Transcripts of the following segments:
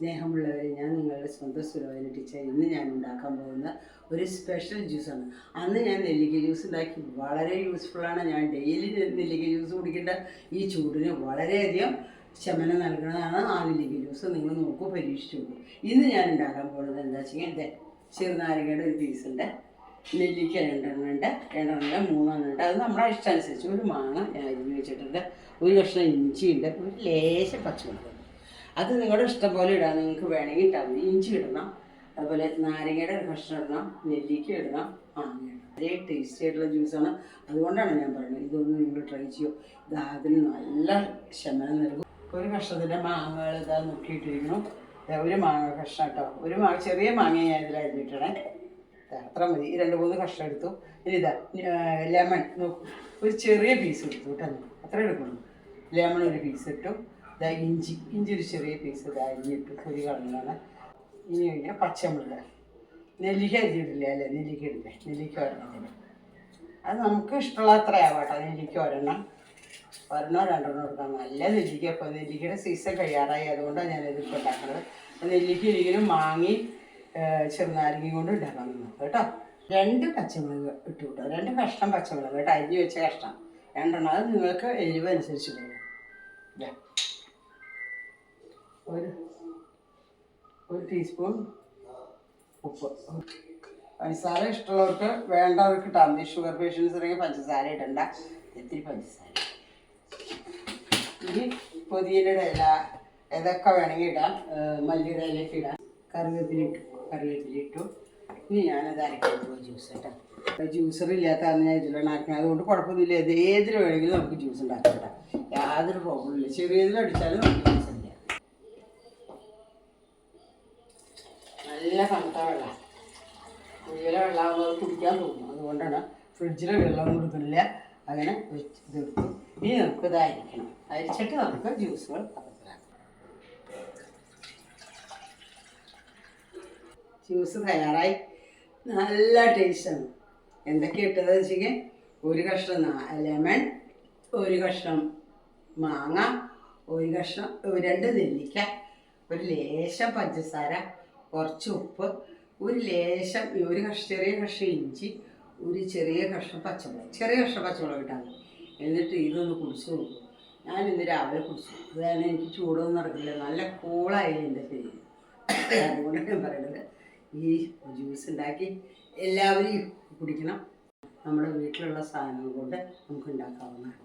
സ്നേഹമുള്ളവരെ ഞാൻ നിങ്ങളുടെ സ്വന്തം സുലോചന ടീച്ചർ ഇന്ന് ഞാൻ ഉണ്ടാക്കാൻ പോകുന്ന ഒരു സ്പെഷ്യൽ ജ്യൂസാണ് അന്ന് ഞാൻ നെല്ലിക്ക ജ്യൂസ് ഉണ്ടാക്കി. വളരെ യൂസ്ഫുള്ളാണ് ഞാൻ ഡെയിലി നെല്ലിക്ക ജ്യൂസ് കുടിക്കേണ്ട ഈ ചൂടിന് വളരെയധികം ശമനം നൽകുന്നതാണ് ആ നെല്ലിക്ക ജ്യൂസ് നിങ്ങൾ നോക്കൂ പരീക്ഷിച്ചു നോക്കൂ. ഇന്ന് ഞാൻ ഉണ്ടാക്കാൻ പോകുന്നത് എന്താ വെച്ചാൽ എന്റെ ചെറുനാരങ്ങയുടെ ഒരു പീസുണ്ട് നെല്ലിക്ക രണ്ടെണ്ണം ഉണ്ട്. രണ്ടെണ്ണം മൂന്നെണ്ണം ഉണ്ട്. അത് നമ്മുടെ ഇഷ്ടമനുസരിച്ച് ഒരു മാങ്ങ ഞാൻ അരിഞ്ഞ് വെച്ചിട്ടുണ്ട്. ഒരു കഷ്ണം ഇഞ്ചി ഉണ്ട് ഒരു ലേശം പച്ചമുളക് അത് നിങ്ങളുടെ ഇഷ്ടം പോലെ ഇടാം. നിങ്ങൾക്ക് വേണമെങ്കിൽ ഇട്ടാൽ ഇഞ്ചി ഇടണം. അതുപോലെ നാരങ്ങയുടെ കഷ്ണം ഇടണം. നെല്ലിക്ക ഇടണം. മാങ്ങ ഇടണം. വളരെ ടേസ്റ്റി ആയിട്ടുള്ള ജ്യൂസാണ് അതുകൊണ്ടാണ് ഞാൻ പറയുന്നത് ഇതൊന്ന് നിങ്ങൾ ട്രൈ ചെയ്യൂ. ദാഹത്തിന് നല്ല ശമനം നൽകും. ഒരു കഷ്ണത്തിന്റെ മാങ്ങകൾ ഇതാ നോക്കിയിട്ടിരിക്കുന്നു. ഒരു മാങ്ങ കഷ്ണം കേട്ടോ. ഒരു മാങ്ങ ചെറിയ മാങ്ങ ഞാൻ ഇതിൽ അരിഞ്ഞിട്ടണേ. അത്ര മതി. രണ്ട് മൂന്ന് കഷ്ണം എടുത്തു. ഇനി ഇതാ ലെമൺ നോക്കൂ. ഒരു ചെറിയ പീസ് എടുത്തു കേട്ടോ. അത്ര എടുക്കണം ലെമൺ ഒരു പീസ് ഇട്ടു. ഇതാ ഇഞ്ചി ഇഞ്ചി ഒരു ചെറിയ പീസ് ഇതാ അരിഞ്ഞിട്ടു ഒരു കളഞ്ഞാണ് ഇനി കഴിഞ്ഞാൽ പച്ചമുളക്. നെല്ലിക്ക അരിഞ്ഞിട്ടില്ല അല്ലേ? നെല്ലിക്ക ഇടില്ലേ നെല്ലിക്ക ഒരെണ്ണത്തിന്. അത് നമുക്ക് ഇഷ്ടമുള്ള അത്ര ആവാട്ടോ നെല്ലിക്ക ഒരെണ്ണം. ഒരെണ്ണോ രണ്ടെണ്ണോ എടുക്കാം നല്ല നെല്ലിക്ക ഇപ്പോൾ നെല്ലിക്കയുടെ സീസൺ കഴിയാറായി അതുകൊണ്ടാണ് ഞാനിത് ഇപ്പോൾ ഉണ്ടാക്കുന്നത് നെല്ലിക്ക ഒരിക്കലും വാങ്ങി ചെറുനാരങ്ങയും കൊണ്ട് ഉണ്ടാക്കാൻ നമുക്ക് കേട്ടോ. രണ്ട് പച്ചമുളക് ഇട്ട് കേട്ടോ രണ്ട് കഷ്ണം പച്ചമുളക് കേട്ടോ. അരിഞ്ഞ് വെച്ച കഷ്ണം. രണ്ടെണ്ണം. അത് നിങ്ങൾക്ക് എരിവ് അനുസരിച്ച് ഇതാ. ഒരു ഒരു ടീസ്പൂൺ ഉപ്പ്. പഞ്ചസാര ഇഷ്ടമുള്ളവർക്ക് വേണ്ടവർക്ക് ഇട്ടാൽ മതി. ഷുഗർ പേഷ്യൻസ് ഉണ്ടെങ്കിൽ പഞ്ചസാര ഇടണ്ട. ഇത്തിരി പഞ്ചസാര. ഇനി പൊതിയയുടെ ഇല ഇതൊക്കെ വേണമെങ്കിൽ ഇടാം. മല്ലിയുടെ ഇലയൊക്കെ ഇടാം. കറിവേപ്പില ഇട്ടു. ഇട്ടു. ഇനി ഞാനത് അരക്കാൻ പോകും ജ്യൂസ് ഇട്ടാം ജ്യൂസർ ഇല്ലാത്ത അന്ന് ഞാൻ ഇതിലാണ് അരക്കുന്നത്. അതുകൊണ്ട് കുഴപ്പമൊന്നുമില്ല. ഏത് ഏതിൽ വേണമെങ്കിലും നമുക്ക് ജ്യൂസ് ഉണ്ടാക്കാം ഇടാം. യാതൊരു പ്രോബ്ലം ഇല്ല. ചെറിയതിൽ അടിച്ചാലും നമുക്ക് ജ്യൂസ് നല്ല തണുത്ത വെള്ളം. കുഴിയിലെ വെള്ളമാകുമ്പോൾ കുടിക്കാൻ തോന്നും. അതുകൊണ്ടാണ് ഫ്രിഡ്ജിലെ വെള്ളം കൊടുക്കുന്നില്ല അങ്ങനെ ഇതെടുത്തു ഇനി നമുക്ക് ഇതായിരിക്കണം അരിച്ചിട്ട് നമുക്ക് ജ്യൂസുകൾ ജ്യൂസ് തയ്യാറായി. നല്ല ടേസ്റ്റാണ് എന്തൊക്കെ ഇട്ടതെന്ന് വെച്ചെങ്കിൽ ഒരു കഷ്ണം ലെമൺ ഒരു കഷ്ണം മാങ്ങ ഒരു കഷ്ണം രണ്ട് നെല്ലിക്ക ഒരു ലേശം പഞ്ചസാര കുറച്ച് ഉപ്പ് ഒരു ലേശം ഒരു കഷ ചെറിയ കഷ്ണം ഇഞ്ചി ഒരു ചെറിയ കഷ്ണം പച്ചമുളക്. ചെറിയ കഷ്ണം പച്ചമുളക് ഇട്ടാൽ മതി. എന്നിട്ട് ഇതൊന്ന് കുടിച്ച് നോക്കും. ഞാൻ ഇന്ന് രാവിലെ കുടിച്ചു. അതാണ് എനിക്ക് ചൂടൊന്നും നടക്കില്ല. നല്ല കൂളായി എന്റെ ശരീരം അതുകൊണ്ടാണ് ഞാൻ പറയുന്നത് ഈ ജ്യൂസ് ഉണ്ടാക്കി എല്ലാവരും കുടിക്കണം. നമ്മുടെ വീട്ടിലുള്ള സാധനങ്ങൾ കൊണ്ട് നമുക്ക് ഉണ്ടാക്കാവുന്നതാണ്.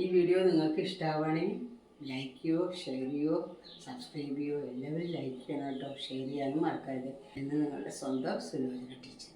ഈ വീഡിയോ നിങ്ങൾക്ക് ഇഷ്ടമാവുകയാണെങ്കിൽ ലൈക്ക് ചെയ്യോ ഷെയർ ചെയ്യോ സബ്സ്ക്രൈബ് ചെയ്യോ? എല്ലാവരും ലൈക്ക് ചെയ്യണം കേട്ടോ. ഷെയർ ചെയ്യാനും മറക്കരുത് എന്ന് നിങ്ങളുടെ സ്വന്തം സുലോചന ടീച്ചർ.